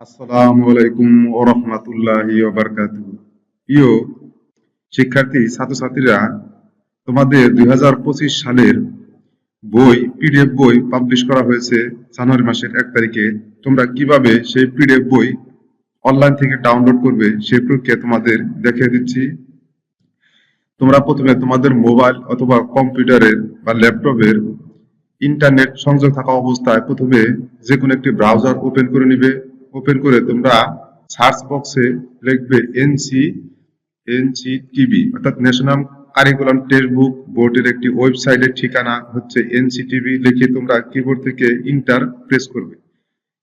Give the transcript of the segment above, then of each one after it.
আসসালামু আলাইকুম ও রহমাতুল্লাহি প্রিয় শিক্ষার্থী, ছাত্রছাত্রীরা, তোমাদের দুই হাজার পঁচিশ সালের বই, পিডিএফ বই পাবলিশ করা হয়েছে জানুয়ারি মাসের এক তারিখে। তোমরা কীভাবে সেই পিডিএফ বই অনলাইন থেকে ডাউনলোড করবে সেই প্রক্রিয়া তোমাদের দেখিয়ে দিচ্ছি। তোমরা প্রথমে তোমাদের মোবাইল অথবা কম্পিউটারের বা ল্যাপটপের ইন্টারনেট সংযোগ থাকা অবস্থায় প্রথমে যে কোনো একটি ব্রাউজার ওপেন করে নিবে। ওপেন করে তোমরা সার্চ বক্সে লিখবে এনসি এনসি টিভি অর্থাৎ ন্যাশনাল কারিকুলাম টেক্সট বুক বোর্ডের একটি ওয়েবসাইটের ঠিকানা হচ্ছে এনসিটিভি লিখে তোমরা কিবোর্ড থেকে ইন্টার প্রেস করবে।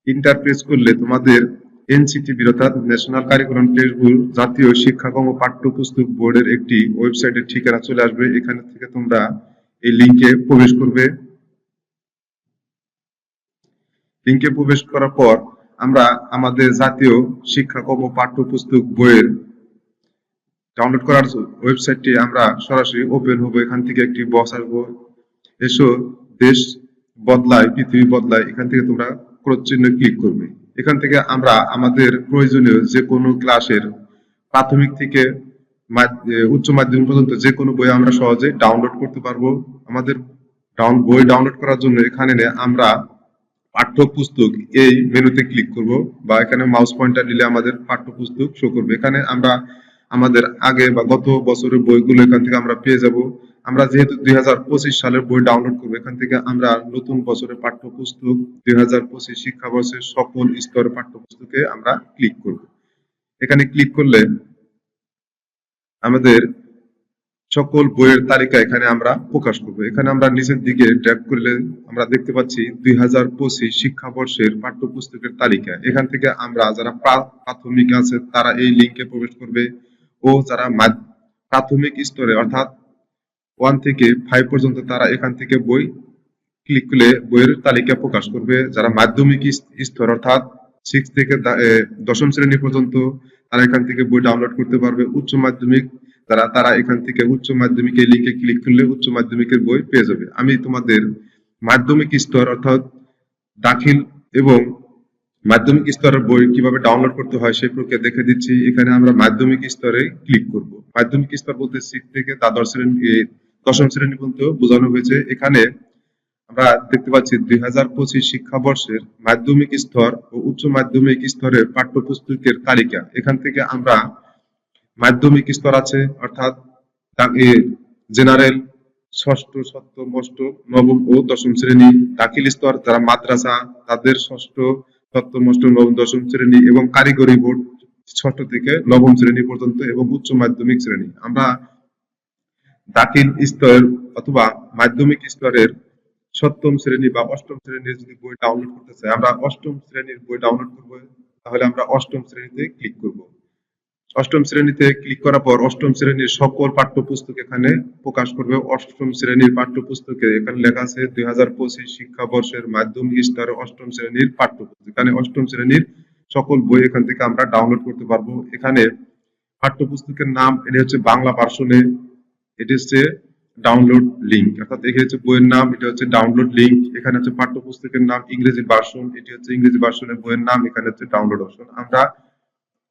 ইন্টার প্রেস করলে তোমাদের এনসিটিভি অর্থাৎ ন্যাশনাল কারিকুলাম টেক্সট বুক জাতীয় শিক্ষাক্রম ও পাঠ্যপুস্তক বোর্ডের একটি ওয়েবসাইটের ঠিকানা চলে আসবে। এখান থেকে তোমরা এই লিংকে প্রবেশ করবে। লিংকে প্রবেশ করার পর আমরা আমাদের জাতীয় শিক্ষাক্রম পাঠ্যপুস্তক বইয়ের ডাউনলোড করার ওয়েবসাইটটি আমরা সরাসরি ওপেন হব। এখান থেকে একটি বক্স আসব। এসো, দেশ বদলায়, পৃথিবী বদলায়, এখান থেকে তোমরা ক্রোধ চিহ্ন ক্লিক করবে। এখান থেকে আমরা আমাদের প্রয়োজনীয় যে কোনো ক্লাসের প্রাথমিক থেকে উচ্চ মাধ্যমিক পর্যন্ত যে কোনো বই আমরা সহজে ডাউনলোড করতে পারব। আমাদের ডাউন বই ডাউনলোড করার জন্য এখানে আমরা পাঠ্যপুস্তক এই মেনুতে ক্লিক করব বা এখানে মাউস পয়েন্টার দিলে আমাদের পাঠ্যপুস্তক শো করবে। এখানে আমরা আমাদের আগে বা গত বছরের বইগুলো এখান থেকে আমরা পেয়ে যাব। আমরা যেহেতু দুই হাজার পঁচিশ সালের বই ডাউনলোড করব, এখান থেকে আমরা নতুন বছরের পাঠ্যপুস্তক, দুই হাজার পঁচিশ শিক্ষাবর্ষের সকল স্তরের পাঠ্যপুস্তকে আমরা ক্লিক করব। এখানে ক্লিক করলে আমাদের সকল বইয়ের তালিকা এখানে আমরা প্রকাশ করব। এখানে আমরা নিচের দিকে ট্যাপ করলে আমরা দেখতে পাচ্ছি দুই হাজার পঁচিশ শিক্ষাবর্ষের পাঠ্যপুস্তকের তালিকা। এখান থেকে আমরা যারা প্রাথমিক আছে, তারা এই লিঙ্কে প্রবেশ করবে ও যারা প্রাথমিক স্তরে অর্থাৎ ওয়ান থেকে ফাইভ পর্যন্ত তারা এখান থেকে বই ক্লিক করলে বইয়ের তালিকা প্রকাশ করবে। যারা মাধ্যমিক স্তর অর্থাৎ সিক্স থেকে দশম শ্রেণি পর্যন্ত তারা এখান থেকে বই ডাউনলোড করতে পারবে। উচ্চ মাধ্যমিক যারা তারা এখান থেকে উচ্চ মাধ্যমিকের লিঙ্কে ক্লিক করলে উচ্চ মাধ্যমিকের বই পেয়ে যাবে। আমি তোমাদের মাধ্যমিক স্তর অর্থাৎ দাখিল এবং মাধ্যমিক স্তরের বই কীভাবে ডাউনলোড করতে হয় সেই প্রক্রিয়া দেখে দিচ্ছি। এখানে আমরা মাধ্যমিক স্তরে ক্লিক করব। মাধ্যমিক স্তর বলতে সিক্স থেকে দ্বাদশ শ্রেণি দশম শ্রেণি পর্যন্ত বোঝানো হয়েছে। এখানে আমরা দেখতে পাচ্ছি দুই হাজার পঁচিশ শিক্ষাবর্ষের মাধ্যমিক স্তর ও উচ্চ মাধ্যমিক স্তরের পাঠ্যপুস্তকের তালিকা। এখান থেকে আমরা মাধ্যমিক স্তর আছে, অর্থাৎ জেনারেল ষষ্ঠ, সপ্তম, অষ্টম, নবম ও দশম শ্রেণি দাখিল স্তর, যারা মাদ্রাসা, তাদের ষষ্ঠ, সপ্তম, অষ্টম, নবম, দশম শ্রেণি এবং কারিগরি বোর্ড ষষ্ঠ থেকে নবম শ্রেণি পর্যন্ত এবং উচ্চ মাধ্যমিক শ্রেণি। আমরা দাখিল স্তর অথবা মাধ্যমিক স্তরের সপ্তম শ্রেণি বা অষ্টম শ্রেণির যদি বই ডাউনলোড করতে চাই, আমরা অষ্টম শ্রেণির বই ডাউনলোড করব, তাহলে আমরা অষ্টম শ্রেণীতে ক্লিক করব। অষ্টম শ্রেণীতে ক্লিক করার পর অষ্টম শ্রেণির সকল পাঠ্যপুস্তক এখানে প্রকাশ করবে। অষ্টম শ্রেণির পাঠ্যপুস্তকে এখানে লেখা আছে দুই হাজার পঁচিশ শিক্ষাবর্ষের মাধ্যমিক স্তরে অষ্টম শ্রেণির পাঠ্যপুস্তক। এখানে অষ্টম শ্রেণির সকল বই এখান থেকে আমরা ডাউনলোড করতে পারব। এখানে পাঠ্যপুস্তকের নাম, এটা হচ্ছে বাংলা ভার্সনে এটি হচ্ছে ডাউনলোড লিঙ্ক অর্থাৎ এখানে হচ্ছে বইয়ের নাম, এটা হচ্ছে ডাউনলোড লিঙ্ক এখানে হচ্ছে পাঠ্যপুস্তকের নাম ইংরেজি ভার্সন এটি হচ্ছে ইংরেজি ভার্সনের বইয়ের নাম, এখানে হচ্ছে ডাউনলোড অপশন আমরা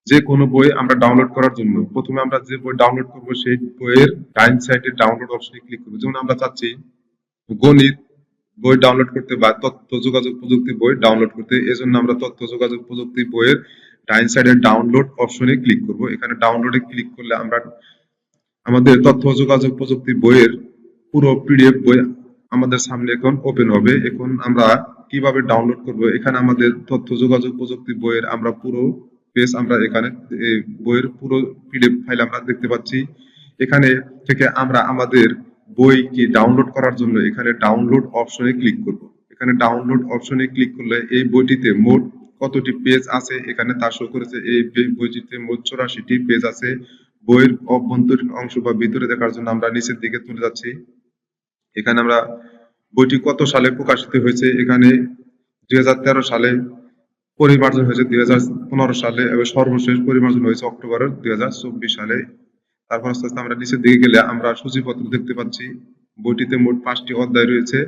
যে কোনো বই আমরা ডাউনলোড করার জন্য। প্রথমে আমরা যে বই ডাউনলোড করব, সেই বইয়ের ডাইন সাইডে ডাউনলোড অপশনে ক্লিক করব। যেমন আমরা চাচ্ছি গণিত বই ডাউনলোড করতে বা তথ্য যোগাযোগ প্রযুক্তি বই ডাউনলোড করতে। এজন্য আমরা তথ্য যোগাযোগ প্রযুক্তি বইয়ের ডাইন সাইডে ডাউনলোড অপশনে ক্লিক করব। এখানে ডাউনলোডে ক্লিক করলে আমরা আমাদের তথ্য যোগাযোগ প্রযুক্তি বইয়ের পুরো পিডিএফ বই আমাদের সামনে এখন ওপেন হবে। এখন আমরা কীভাবে ডাউনলোড করব? এখানে আমাদের তথ্য যোগাযোগ প্রযুক্তি বইয়ের আমরা পুরো পেজ আমরা এখানে বইয়ের পুরো পিডিএফ ফাইল আমরা দেখতে পাচ্ছি। এখানে থেকে আমরা আমাদের বই কি ডাউনলোড করার জন্য এখানে ডাউনলোড অপশনে ক্লিক করব। এখানে ডাউনলোড অপশনে ক্লিক করলে এই বইটিতে মোট কতটি পেজ আছে এখানে তা শো করেছে। এই বইটিতে মোট চৌরাশিটি পেজ আছে। বইয়ের অভ্যন্তরীণ অংশ বা ভিতরে দেখার জন্য আমরা নিচের দিকে তুলে যাচ্ছি। এখানে আমরা বইটি কত সালে প্রকাশিত হয়েছে? এখানে দুই হাজার তেরো সালে পরিমার্জন হয়েছে দুই হাজার পনেরো সালে এবং সর্বশেষ পরিমার্জন হয়েছে অক্টোবরের দুই সালে। তারপর আস্তে আস্তে আমরা নিচের দিকে গেলে আমরা সূচিপত্র দেখতে পাচ্ছি। বইটিতে মোট পাঁচটি অধ্যায় রয়েছে।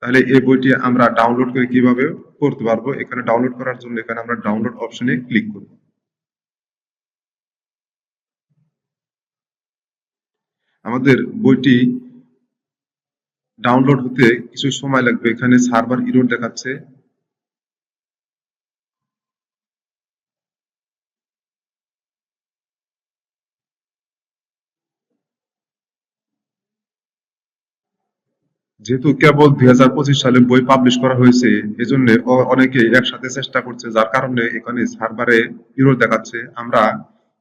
তাহলে এই বইটি আমরা ডাউনলোড করে কীভাবে করতে পারব? এখানে ডাউনলোড করার জন্য এখানে আমরা ডাউনলোড অপশনে ক্লিক করব। আমাদের বইটি ডাউনলোড হতে কিছু সময় লাগবে। এখানে সার্ভার ইরোড দেখাচ্ছে। যেহেতু কেবল দুই হাজার পঁচিশ সালে বই পাবলিশ করা হয়েছে, এজন্য অনেকে একসাথে চেষ্টা করছে, যার কারণে এখানে সার্ভারে ইরোর দেখাচ্ছে। আমরা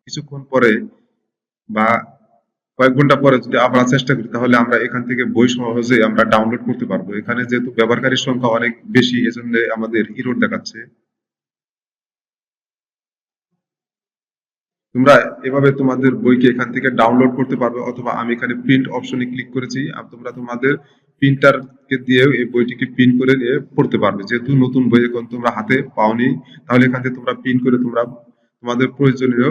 কিছুক্ষণ পরে বা কয়েক ঘণ্টা পরে যদি আমরা চেষ্টা করি, তাহলে আমরা এখান থেকে বই সহজে আমরা ডাউনলোড করতে পারব। এখানে যেহেতু ব্যবহারকারীর সংখ্যা অনেক বেশি, এজন্য আমাদের ইরোর দেখাচ্ছে। তোমরা এভাবে তোমাদের বইকে এখান থেকে ডাউনলোড করতে পারবে, অথবা আমি এখানে প্রিন্ট অপশনে ক্লিক করেছি, আর তোমরা তোমাদের প্রিন্টারকে দিয়ে, এই বইটিকে প্রিন্ট করে নিয়ে পড়তে পারবে। যেহেতু নতুন বই এখন তোমরা হাতে পাওনি, তাহলে এখান থেকে তোমরা প্রিন্ট করে তোমরা তোমাদের প্রয়োজনীয়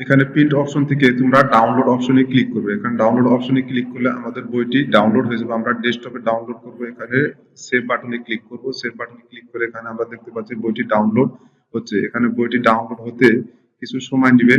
এখানে প্রিন্ট অপশন থেকে তোমরা ডাউনলোড অপশনে ক্লিক করবে। এখানে ডাউনলোড অপশনে ক্লিক করলে আমাদের বইটি ডাউনলোড হয়ে যাবে। আমরা ডেস্কটপে ডাউনলোড করব, এখানে সেভ বাটনে ক্লিক করব। সেভ বাটনে ক্লিক করে এখানে আমরা দেখতে পাচ্ছি বইটি ডাউনলোড হচ্ছে। এখানে বইটি ডাউনলোড হতে কিছু সময় নেবে।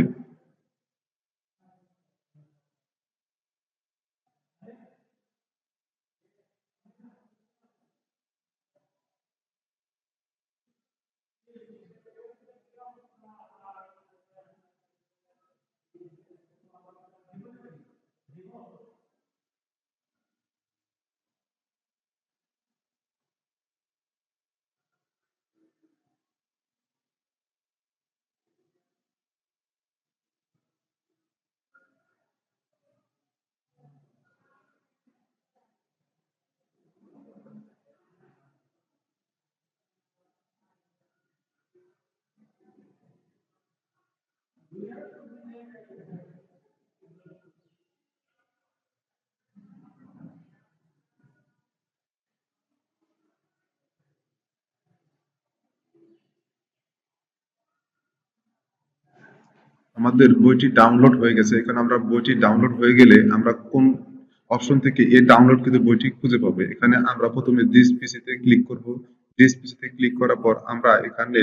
আমাদের বইটি ডাউনলোড হয়ে গেছে, এখানে আমরা বইটি ডাউনলোড হয়ে গেলে আমরা কোন অপশন থেকে এই ডাউনলোড কিন্তু বইটি খুঁজে পাবে? এখানে আমরা প্রথমে দিস পিসিতে ক্লিক করব। দিস পিসিতে ক্লিক করার পর আমরা এখানে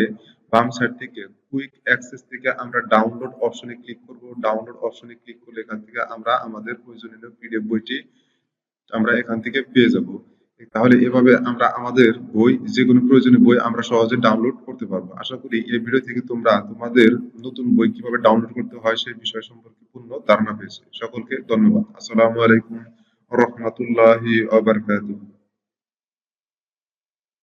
বাম সাইড থেকে কুইক অ্যাক্সেস থেকে আমরা ডাউনলোড অপশনে ক্লিক করব। ডাউনলোড অপশনে ক্লিক করলে এখান থেকে আমরা আমাদের প্রয়োজনীয় পিডিএফ বইটি আমরা এখান থেকে পেয়ে যাব। তাহলে এভাবে আমরা আমাদের বই যে কোনো প্রয়োজনীয় বই আমরা সহজে ডাউনলোড করতে পারব। আশা করি এই ভিডিও থেকে তোমরা তোমাদের নতুন বই কীভাবে ডাউনলোড করতে হয় সেই বিষয় সম্পর্কে পূর্ণ ধারণা পেয়েছে। সকলকে ধন্যবাদ। আসসালামু আলাইকুম রহমতুল্লাহি ওয়া বারাকাতুহু।